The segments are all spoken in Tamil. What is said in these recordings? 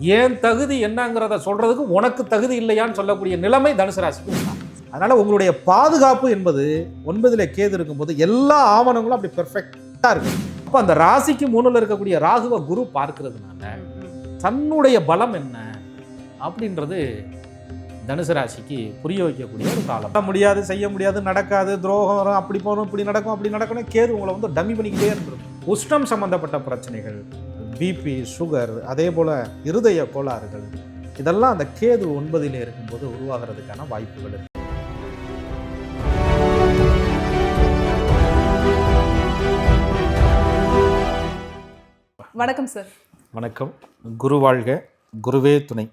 ஏன் தகுதி என்னங்கிறத சொல்றதுக்கு உனக்கு தகுதி இல்லையான்னு சொல்லக்கூடிய நிலைமை தனுசு ராசிக்கு உண்டா? அதனால உங்களுடைய பாதுகாப்பு என்பது ஒன்பதுல கேது இருக்கும்போது எல்லா ஆவணங்களும் அப்படி பெர்ஃபெக்டா இருக்கு. அப்போ அந்த ராசிக்கு மூணுல இருக்கக்கூடிய ராகுவ குரு பார்க்கறதுனால தன்னுடைய பலம் என்ன அப்படின்றது தனுசு ராசிக்கு புரிய வைக்கக்கூடிய ஒரு காலம். முடியாது செய்ய முடியாது நடக்காது துரோகம் வரும் அப்படி போகணும் இப்படி நடக்கும் அப்படி நடக்கணும் கேது உங்களை வந்து டம்மி பண்ணிக்கிட்டே இருந்துடும் உஷ்ணம் சம்பந்தப்பட்ட பிரச்சனைகள் பிபி சுகர் அதே போல இருதய கோளாறுகள். இதெல்லாம் அந்த கேது ஒன்பதிலே இருக்கும்போது உருவாகிறதுக்கான வாய்ப்புகள் இருக்கு. வணக்கம் சார் வணக்கம். குரு வாழ்க குருவே துணை.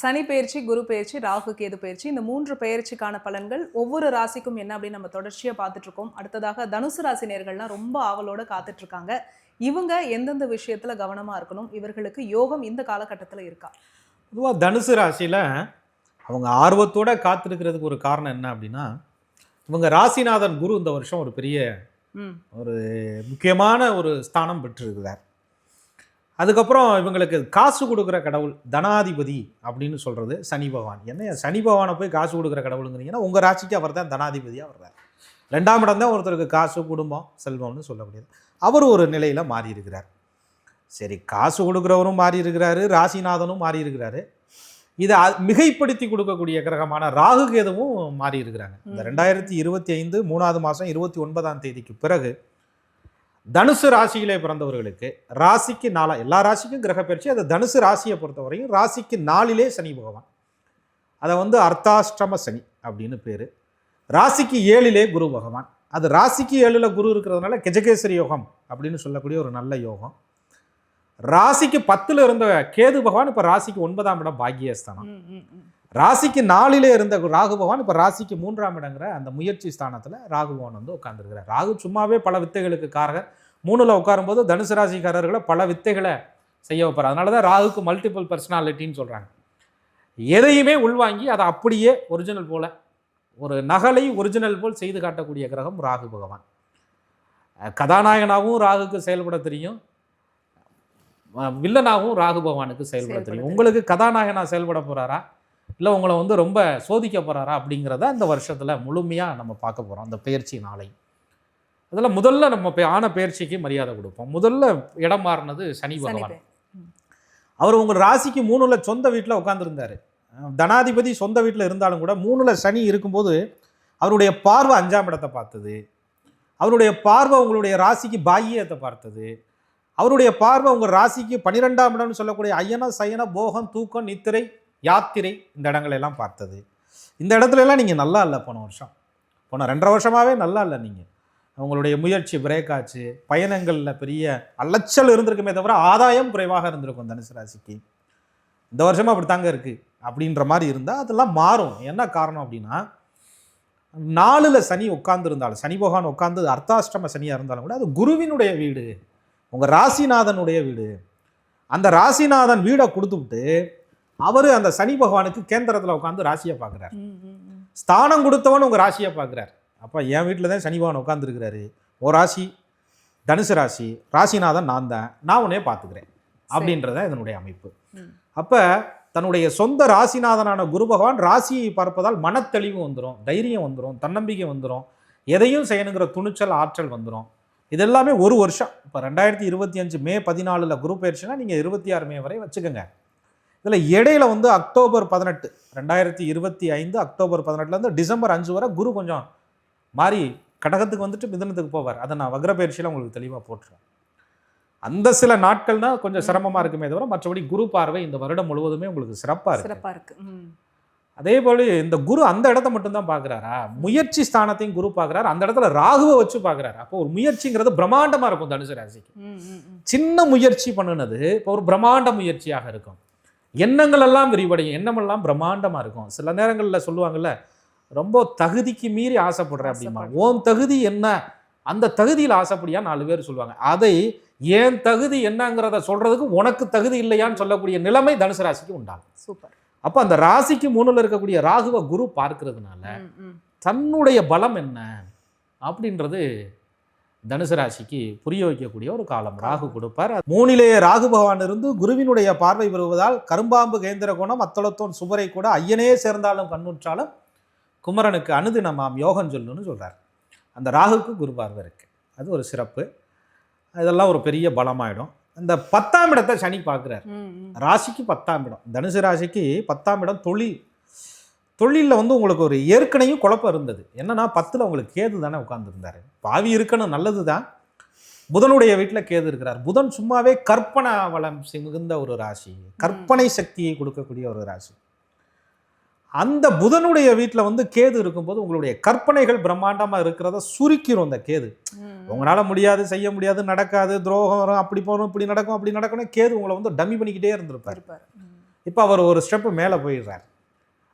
சனி பயிற்சி குரு பயிற்சி ராகு கேது பயிற்சி இந்த மூன்று பயிற்சிக்கான பலன்கள் ஒவ்வொரு ராசிக்கும் என்ன அப்படின்னு நம்ம தொடர்ச்சியா பார்த்துட்டு இருக்கோம். அடுத்ததாக தனுசு ராசி நேர்கள்லாம் ரொம்ப ஆவலோட காத்துட்டு இருக்காங்க. இவங்க எந்தெந்த விஷயத்துல கவனமா இருக்கணும்? இவர்களுக்கு யோகம் இந்த காலகட்டத்துல இருக்கா? பொதுவாக தனுசு ராசியில் அவங்க ஆர்வத்தோட காத்திருக்கிறதுக்கு ஒரு காரணம் என்ன அப்படின்னா இவங்க ராசிநாதன் குரு இந்த வருஷம் ஒரு பெரிய ஒரு முக்கியமான ஒரு ஸ்தானம் பெற்றிருக்கிறார். அதுக்கப்புறம் இவங்களுக்கு காசு கொடுக்குற கடவுள் தனாதிபதி அப்படின்னு சொல்கிறது சனி பகவான். என்ன சனி பகவானை போய் காசு கொடுக்குற கடவுளுங்கிறீங்கன்னா உங்கள் ராசிக்கு அவர் தான் தனாதிபதியாக வர்றார். ரெண்டாம் இடம் தான் ஒருத்தருக்கு காசு குடும்பம் செல்வம்னு சொல்ல முடியாது. அவர் ஒரு நிலையில் மாறி இருக்கிறார் சரி காசு கொடுக்குறவரும் மாறி இருக்கிறாரு ராசிநாதனும் மாறி இருக்கிறாரு இதை மிகைப்படுத்தி கொடுக்கக்கூடிய கிரகமான ராகு கேதுவும் மாறி இருக்கிறாங்க இந்த. ரெண்டாயிரத்தி இருபத்தி ஐந்து மூணாவது மாதம் இருபத்தி ஒன்பதாம் தேதிக்கு பிறகு தனுசு ராசியிலே பிறந்தவர்களுக்கு ராசிக்கு நாலா எல்லா ராசிக்கும் கிரக பயிற்சி அது தனுசு ராசியை பொறுத்தவரையும் ராசிக்கு நாலிலே சனி பகவான். அதை வந்து அர்த்தாஷ்டம சனி அப்படின்னு பேர். ராசிக்கு ஏழிலே குரு பகவான். அது ராசிக்கு ஏழில் குரு இருக்கிறதுனால கெஜகேசரி யோகம் அப்படின்னு சொல்லக்கூடிய ஒரு நல்ல யோகம். ராசிக்கு பத்தில் இருந்த கேது பகவான் இப்போ ராசிக்கு ஒன்பதாம் இடம் பாக்கியஸ்தானம். ராசிக்கு நாலிலே இருந்த ராகு பகவான் இப்போ ராசிக்கு மூன்றாம் இடங்கிற அந்த முயற்சி ஸ்தானத்தில் ராகு பகவான் வந்து உட்காந்துருக்கிறார் ராகு சும்மாவே பல வித்தைகளுக்கு காரகர். மூணில் உட்காரும்போது தனுசு ராசிக்காரர்களை பல வித்தைகளை செய்ய வைப்பார். அதனால தான் ராகுக்கு மல்டிபிள் பர்சனாலிட்டின்னு சொல்கிறாங்க எதையுமே உள்வாங்கி அதை அப்படியே ஒரிஜினல் போல ஒரு நகலை ஒரிஜினல் போல் செய்து காட்டக்கூடிய கிரகம் ராகு பகவான். கதாநாயகனாகவும் ராகுக்கு செயல்பட தெரியும். வில்லனாகவும் ராகு பகவானுக்கு செயல்பட தெரியும். உங்களுக்கு கதாநாயகனா செயல்பட போறாரா? இல்லை உங்களை வந்து ரொம்ப சோதிக்க போறாரா அப்படிங்கிறத இந்த வருஷத்துல முழுமையா நம்ம பார்க்க போறோம். அந்த பயிற்சி நாளை. அதில் முதல்ல நம்ம ஆன பயிற்சிக்கு மரியாதை கொடுப்போம். முதல்ல இடம் மாறினது சனி பகவான். அவர் உங்கள் ராசிக்கு மூணுல சொந்த வீட்டில் உட்காந்துருந்தாரு தனாதிபதி சொந்த வீட்டில் இருந்தாலும் கூட மூணுல சனி இருக்கும்போது அவருடைய பார்வை அஞ்சாம் இடத்தை பார்த்தது. அவருடைய பார்வை உங்களுடைய ராசிக்கு பாக்கியத்தை பார்த்தது. அவருடைய பார்வை உங்கள் ராசிக்கு பன்னிரெண்டாம் இடம்னு சொல்லக்கூடிய ஐயன சயன போகம் தூக்கம் நித்திரை யாத்திரை இந்த இடங்களெல்லாம் பார்த்தது. இந்த இடத்துல எல்லாம் நீங்கள் நல்லா இல்லை போன வருஷம். போன ரெண்டரை வருஷமாகவே நல்லா இல்லை நீங்கள் உங்களுடைய முயற்சி பிரேக் ஆச்சு. பயணங்களில் பெரிய அலைச்சல் இருந்திருக்குமே தவிர ஆதாயம் குறைவாக இருந்திருக்கும் தனுசு ராசிக்கு. இந்த வருஷமும் அப்படி தாங்க இருக்குது அப்படின்ற மாதிரி இருந்தால் அதெல்லாம் மாறும். என்ன காரணம் அப்படின்னா நாலுல சனி உட்கார்ந்து இருந்தாலும் சனி பகவான் உட்கார்ந்து அர்த்தாஷ்டம சனியாக இருந்தாலும் கூட அது குருவினுடைய வீடு உங்கள் ராசிநாதனுடைய வீடு. அந்த ராசிநாதன் வீடை கொடுத்துவிட்டு அவர் அந்த சனி பகவானுக்கு கேந்திரத்தில் உட்காந்து ராசியை பார்க்குறார். ஸ்தானம் கொடுத்தவன் உங்கள் ராசியை பார்க்குறார். அப்போ என் வீட்டில் தான் சனி பகவான் உட்காந்துருக்கிறாரு ஓ ராசி தனுசு ராசி ராசிநாதன் நான் தான் நான் உன்னே பார்த்துக்கிறேன். அப்படின்றத இதனுடைய அமைப்பு. அப்போ தன்னுடைய சொந்த ராசிநாதனான குரு பகவான் ராசியை பார்ப்பதால் மனத்தெளிவு வந்துடும் தைரியம் வந்துடும் தன்னம்பிக்கை வந்துடும் எதையும் செய்யணுங்கிற துணிச்சல் ஆற்றல் வந்துடும் இதெல்லாமே ஒரு வருஷம். இப்போ ரெண்டாயிரத்தி இருபத்தி அஞ்சு மே பதினாலில் குரு பயிற்சினா நீங்கள் இருபத்தி ஆறு மே வரை வச்சுக்கோங்க. இதில் இடையில வந்து அக்டோபர் பதினெட்டு ரெண்டாயிரத்தி இருபத்தி ஐந்து அக்டோபர் பதினெட்டுலேருந்து டிசம்பர் அஞ்சு வரை குரு கொஞ்சம் மாறி கடகத்துக்கு வந்துட்டு மிதனத்துக்கு போவார். அதை நான் வக்ர பயிற்சியில் உங்களுக்கு தெளிவாக போட்டுருவேன். அந்த சில நாட்கள் தான் கொஞ்சம் சிரமமாக இருக்குமே தவிர மற்றபடி குரு பார்வை இந்த வருடம் முழுவதுமே உங்களுக்கு சிறப்பாக இருக்கு. சிறப்பா இருக்கு. அதே போல இந்த குரு அந்த இடத்த மட்டும்தான் பார்க்குறாரா? முயற்சி ஸ்தானத்தையும் குரு பார்க்குறாரு. அந்த இடத்துல ராகுவை வச்சு பார்க்குறாரு. அப்போ ஒரு முயற்சிங்கிறது பிரம்மாண்டமாக இருக்கும் தனுசு ராசிக்கு. சின்ன முயற்சி பண்ணுனது இப்போ ஒரு பிரம்மாண்ட முயற்சியாக இருக்கும். எண்ணங்கள் எல்லாம் விரிவடையும். எண்ணமெல்லாம் பிரம்மாண்டமாக இருக்கும். சில நேரங்களில் சொல்லுவாங்கல்ல ரொம்ப தகுதிக்கு மீறி ஆசைப்படுறேன் அப்படிமா. உன் தகுதி என்ன? அந்த தகுதியில் ஆசைப்படியா நாலு பேர் சொல்லுவாங்க. அதை ஏன் தகுதி என்னங்கிறத சொல்றதுக்கு உனக்கு தகுதி இல்லையான்னு சொல்லக்கூடிய நிலைமை தனுசு ராசிக்கு உண்டாகும். சூப்பர். அப்போ அந்த ராசிக்கு மூணுல இருக்கக்கூடிய ராகுவ குரு பார்க்கிறதுனால. தன்னுடைய பலம் என்ன அப்படின்றது தனுசு ராசிக்கு புரிய வைக்கக்கூடிய ஒரு காலம். ராகு கொடுப்பார். மூணிலே ராகு பகவான் இருந்து குருவினுடைய பார்வை பெறுவதால் கரும்பாம்பு கேந்திர குணம் அத்தளத்தோன் சுபரை கூட ஐயனே சேர்ந்தாலும் கண்ணுற்றாலும் குமரனுக்கு அனுதினமாம் யோகம் சொல்லுன்னு சொல்றார். அந்த ராகுக்கு குரு பார்வை இருக்கு. அது ஒரு சிறப்பு. இதெல்லாம் ஒரு பெரிய பலமாயிடும். இந்த பத்தாம் இடத்தை சனி பார்க்குறார். ராசிக்கு பத்தாம் இடம். தனுசு ராசிக்கு பத்தாம் இடம் தொழில். தொழிலில் வந்து உங்களுக்கு ஒரு ஏற்கனையும் குழப்பம் இருந்தது. என்னன்னா பத்தில் உங்களுக்கு கேது தானே உட்காந்துருந்தாரு பாவி இருக்கணும் நல்லது தான். புதனுடைய வீட்டில் கேது இருக்கிறார். புதன் சும்மாவே கற்பனை வளம் மிகுந்த ஒரு ராசி. கற்பனை சக்தியை கொடுக்கக்கூடிய ஒரு ராசி. அந்த புதனுடைய வீட்டில் வந்து கேது இருக்கும்போது உங்களுடைய கற்பனைகள் பிரம்மாண்டமாக இருக்கிறத சுருக்கிரும் அந்த கேது. உங்களால் முடியாது செய்ய முடியாது நடக்காது துரோகம் வரும் அப்படி போகணும் இப்படி நடக்கும் அப்படி நடக்கணும் கேது உங்களை வந்து டம்மி பண்ணிக்கிட்டே இருந்திருப்பார். இப்போ அவர் ஒரு ஸ்டெப்பு மேலே போயிடுறார்.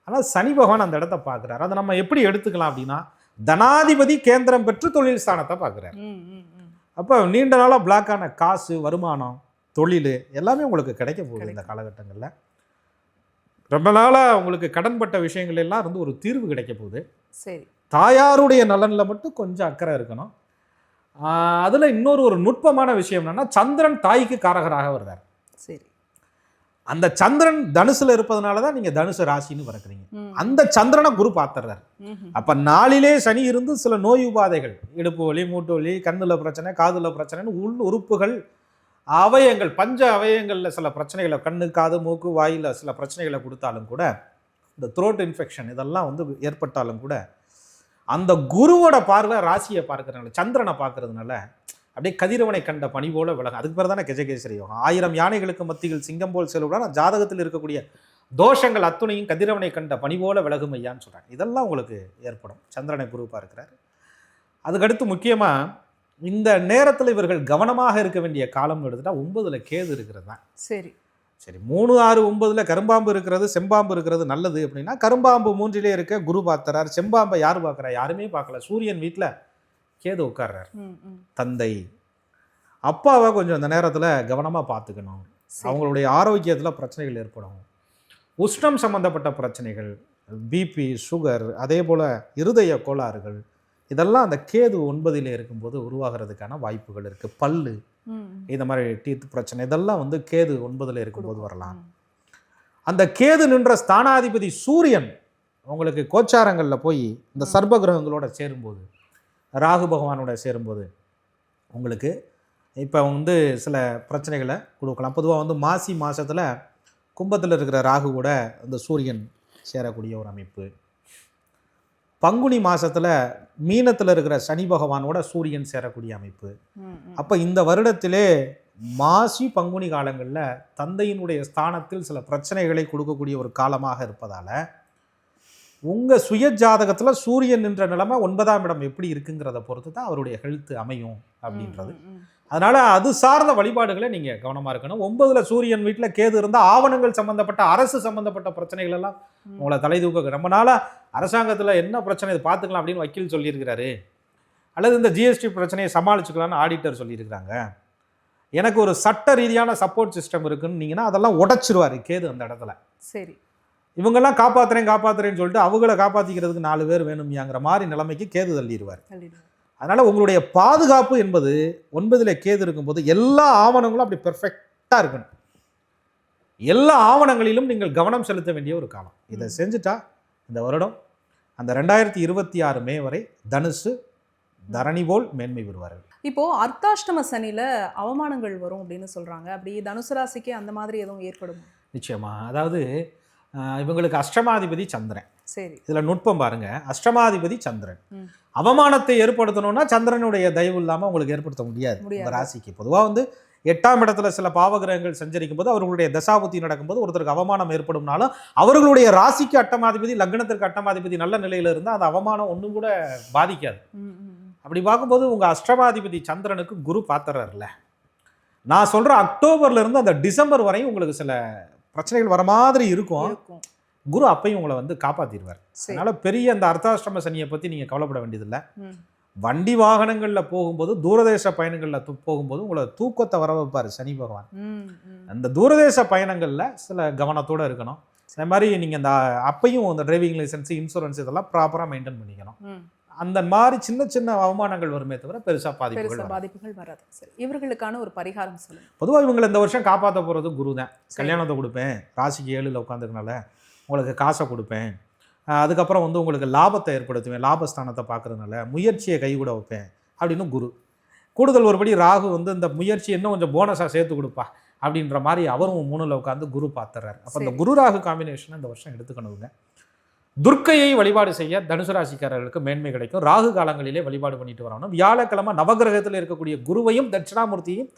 ஆனால் சனி பகவான் அந்த இடத்த பார்க்குறாரு அதை நம்ம எப்படி எடுத்துக்கலாம் அப்படின்னா தனாதிபதி கேந்திரம் பெற்று தொழில் ஸ்தானத்தை பார்க்குறாரு. அப்போ நீண்ட நாளாக பிளாக்கான காசு வருமானம் தொழில் எல்லாமே உங்களுக்கு கிடைக்க போகுது இந்த காலகட்டங்களில். ரொம்ப நாளாக உங்களுக்கு கடன்பட்ட விஷயங்கள் எல்லாம் இருந்து ஒரு தீர்வு கிடைக்க போகுது. சரி. தாயாருடைய நலனில் மட்டும் கொஞ்சம் அக்கறை இருக்கணும். அதில் இன்னொரு ஒரு நுட்பமான விஷயம் என்னன்னா சந்திரன் தாய்க்கு காரகராக வருதார் சரி. அந்த சந்திரன் தனுசுல இருப்பதனால தான் நீங்கள் தனுசு ராசின்னு பிறக்கிறீங்க. அந்த சந்திரனை குரு பார்த்துறாரு. அப்ப நாளிலே சனி இருந்து சில நோய் உபாதைகள் இடுப்பு வலி மூட்டு வலி கண்ணுல பிரச்சனை காதுல பிரச்சனைன்னு உள் உறுப்புகள் அவயங்கள் பஞ்ச அவயங்களில் சில பிரச்சனைகளை கண்ணு காது மூக்கு வாயில் சில பிரச்சனைகளை கொடுத்தாலும் கூட இந்த த்ரோட் இன்ஃபெக்ஷன் இதெல்லாம் வந்து ஏற்பட்டாலும் கூட அந்த குருவோட பார்வை ராசியை பார்க்கறதுனால சந்திரனை பார்க்கறதுனால அப்படியே கதிரவனை கண்ட பணி போல விலகும். அதுக்கு பேர் தானே கஜகேசரி யோகம். ஆயிரம் யானைகளுக்கு மத்தியில் சிங்கம் போல் செல்லுடன் ஜாதகத்தில் இருக்கக்கூடிய தோஷங்கள் அத்துணையும் கதிரவனை கண்ட பணி போல விலகும் ஐயான்னு சொல்கிறாங்க இதெல்லாம் உங்களுக்கு ஏற்படும். சந்திரனை குரு பார்க்கிறார். அதுக்கடுத்து முக்கியமாக இந்த நேரத்தில் இவர்கள் கவனமாக இருக்க வேண்டிய காலம்னு எடுத்துட்டா ஒன்பதுல கேது இருக்கிறது தான். சரி. சரி மூணு ஆறு ஒன்பதுல கரும்பாம்பு இருக்கிறது செம்பாம்பு இருக்கிறது நல்லது அப்படின்னா கரும்பாம்பு மூன்றிலே இருக்க குரு பார்த்துறார் செம்பாம்பை யார் பார்க்குறா? யாருமே பார்க்கல. சூரியன் வீட்டில் கேது உட்கார்றார். தந்தை. அப்பாவை கொஞ்சம் அந்த நேரத்தில் கவனமாக பார்த்துக்கணும். அவங்களுடைய ஆரோக்கியத்தில் பிரச்சனைகள் ஏற்படும். உஷ்ணம் சம்பந்தப்பட்ட பிரச்சனைகள் பிபி சுகர் அதே போல் இருதய கோளாறுகள் இதெல்லாம் அந்த கேது ஒன்பதில் இருக்கும்போது உருவாகிறதுக்கான வாய்ப்புகள் இருக்குது பல்லு. இந்த மாதிரி டீத் பிரச்சனை இதெல்லாம் வந்து கேது ஒன்பதில் இருக்கும்போது வரலாம். அந்த கேது நின்ற ஸ்தானாதிபதி சூரியன் உங்களுக்கு கோச்சாரங்களில் போய் இந்த சர்ப கிரகங்களோட சேரும்போது ராகு பகவானோட சேரும்போது உங்களுக்கு இப்போ வந்து சில பிரச்சனைகளை கொடுக்கலாம். பொதுவாக வந்து மாசி மாதத்தில் கும்பத்தில் இருக்கிற ராகு கூட அந்த சூரியன் சேரக்கூடிய ஒரு அமைப்பு. பங்குனி மாதத்தில் மீனத்தில் இருக்கிற சனி பகவானோட சூரியன் சேரக்கூடிய அமைப்பு. அப்போ இந்த வருடத்திலே மாசி பங்குனி காலங்களில் தந்தையினுடைய ஸ்தானத்தில் சில பிரச்சனைகளை கொடுக்கக்கூடிய ஒரு காலமாக இருப்பதால் உங்கள் சுய ஜாதகத்தில் சூரியன் நின்ற நிலைமை ஒன்பதாம் இடம் எப்படி இருக்குங்கிறத பொறுத்து தான் அவருடைய ஹெல்த் அமையும் அப்படின்றது. அதனால் அது சார்ந்த வழிபாடுகளை நீங்கள் கவனமாக இருக்கணும் ஒன்பதில் சூரியன் வீட்டில் கேது இருந்தால் ஆவணங்கள் சம்மந்தப்பட்ட அரசு சம்மந்தப்பட்ட பிரச்சனைகள் எல்லாம். உங்களை தலை தூக்க ரொம்ப நாளாக அரசாங்கத்தில் என்ன பிரச்சனை இது பார்த்துக்கலாம் அப்படின்னு வக்கீல் சொல்லியிருக்கிறாரு. அல்லது இந்த ஜிஎஸ்டி பிரச்சனையை சமாளிச்சுக்கலாம்னு ஆடிட்டர் சொல்லியிருக்கிறாங்க. எனக்கு ஒரு சட்ட ரீதியான சப்போர்ட் சிஸ்டம் இருக்குன்னீங்கன்னா அதெல்லாம் உடைச்சிருவாரு கேது அந்த இடத்துல. சரி. இவங்கெல்லாம் காப்பாத்துறேன் காப்பாத்துறேன்னு சொல்லிட்டு அவங்கள காப்பாற்றிக்கிறதுக்கு நாலு பேர் வேணும்யாங்கிற மாதிரி நிலைமைக்கு கேது தள்ளிடுவார். அதனால் உங்களுடைய பாதுகாப்பு என்பது ஒன்பதில் கேது இருக்கும்போது எல்லா ஆவணங்களும் அப்படி பெர்ஃபெக்டாக இருக்கணும். எல்லா ஆவணங்களிலும் நீங்கள் கவனம் செலுத்த வேண்டிய ஒரு காலம். இதை. செஞ்சுட்டா இந்த வருடம் அந்த ரெண்டாயிரத்தி இருபத்தி ஆறு மே வரை தனுசு தரணி போல் மேன்மை பெறுவார்கள். இப்போ அர்த்தாஷ்டம சனியில அவமானங்கள் வரும் அப்படின்னு சொல்றாங்க. அப்படி தனுசு ராசிக்கு அந்த மாதிரி எதுவும் ஏற்படும்? நிச்சயமா. அதாவது இவங்களுக்கு அஷ்டமாதிபதி சந்திரன். சரி. இதில் நுட்பம் பாருங்க. அஷ்டமாதிபதி சந்திரன். அவமானத்தை ஏற்படுத்தணும்னா சந்திரனுடைய தயவு இல்லாமல் உங்களுக்கு ஏற்படுத்த முடியாது. ராசிக்கு. பொதுவாக வந்து எட்டாம் இடத்துல சில பாவகிரகங்கள் சஞ்சரிக்கும் போது அவர்களுடைய தசாபுத்தி நடக்கும்போது ஒருத்தருக்கு அவமானம் ஏற்படும்னாலும் அவர்களுடைய ராசிக்கு அட்டமாதிபதி லக்னத்திற்கு அட்டமாதிபதி நல்ல நிலையில இருந்தால் அந்த அவமானம் ஒன்றும் கூட பாதிக்காது. அப்படி பார்க்கும்போது உங்க அஷ்டமாதிபதி சந்திரனுக்கு குரு பார்த்துறாருல நான் சொல்ற அக்டோபர்ல இருந்து அந்த டிசம்பர் வரையும் உங்களுக்கு சில பிரச்சனைகள் வர மாதிரி இருக்கும். குரு அப்பையும் உங்களை வந்து காப்பாத்திடுவார். சரி. அதனால பெரிய அந்த அர்த்தாஷ்டம சனியை பத்தி நீங்க கவலைப்பட வேண்டியதில்லை. வண்டி வாகனங்களில் போகும்போது தூரதேச பயணங்களில் போகும்போது உங்களை தூக்கத்தை வர வைப்பார் சனி பகவான். அந்த தூரதேச பயணங்களில் சில கவனத்தோடு இருக்கணும். அதே மாதிரி நீங்கள் இந்த அப்பையும் அந்த டிரைவிங் லைசன்ஸ் இன்சூரன்ஸ் இதெல்லாம் ப்ராப்பராக மெயின்டைன் பண்ணிக்கணும். அந்த மாதிரி சின்ன சின்ன அவமானங்கள் வருமே தவிர பெருசாக பாதிப்புகள். பாதிப்புகள் வராது. சரி இவர்களுக்கான ஒரு பரிகாரம் சொல்லுங்க. பொதுவாக இவங்களை இந்த வருஷம் காப்பாற்ற போகிறது குரு தான் கல்யாணத்தை கொடுப்பேன். ராசிக்கு ஏழில் உட்காந்துருக்கனால உங்களுக்கு காசை கொடுப்பேன். அதுக்கப்புறம் வந்து உங்களுக்கு லாபத்தை ஏற்படுத்துவேன் லாபஸ்தானத்தை பார்க்கறதுனால. முயற்சியை கைகூட வைப்பேன் அப்படின்னு குரு. கூடுதல் ஒருபடி ராகு வந்து இந்த முயற்சி இன்னும் கொஞ்சம் போனஸாக சேர்த்து கொடுப்பா அப்படின்ற மாதிரி அவரும் மூணில் உட்காந்து குரு பார்த்துறாரு. அப்போ இந்த. குரு ராகு காம்பினேஷன் இந்த வருஷம் எடுத்துக்கணுங்க. துர்க்கையை வழிபாடு செய்ய தனுசு ராசிக்காரர்களுக்கு மேன்மை கிடைக்கும். ராகு காலங்களிலே வழிபாடு பண்ணிட்டு வரணும். வியாழக்கிழமை நவகிரகத்தில் இருக்கக்கூடிய குருவையும் தட்சிணாமூர்த்தியையும்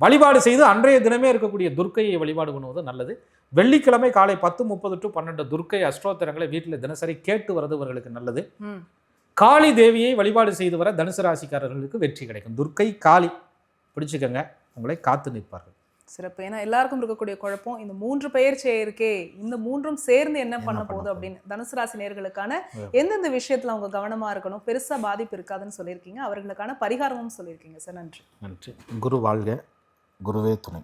வழிபாடு செய்து அன்றைய தினமே இருக்கக்கூடிய துர்க்கையை வழிபாடு பண்ணுவது நல்லது. வெள்ளிக்கிழமை காலை பத்து முப்பது டு பன்னெண்டு துர்க்கை அஷ்டோத்தரங்களை வீட்டில் தினசரி கேட்டு வரது இவர்களுக்கு நல்லது. காளி தேவியை வழிபாடு செய்து வர தனுசு ராசிக்காரர்களுக்கு வெற்றி கிடைக்கும். துர்க்கை காளி பிடிச்சுக்கங்க. உங்களை காத்து நிற்பார்கள். சிறப்பு. ஏன்னா எல்லாருக்கும் இருக்கக்கூடிய குழப்பம் இந்த மூன்று பெயர்ச்சி இருக்கே இந்த மூன்றும் சேர்ந்து என்ன பண்ண போகுது? அப்படின்னு தனுசு ராசி நேர்களுக்கான. எந்தெந்த விஷயத்துல அவங்க கவனமா இருக்கணும் பெருசா பாதிப்பு இருக்காதுன்னு சொல்லியிருக்கீங்க. அவர்களுக்கான பரிகாரமும் சொல்லியிருக்கீங்க. சார் நன்றி. நன்றி. குரு வாழ்க. குருவே துணை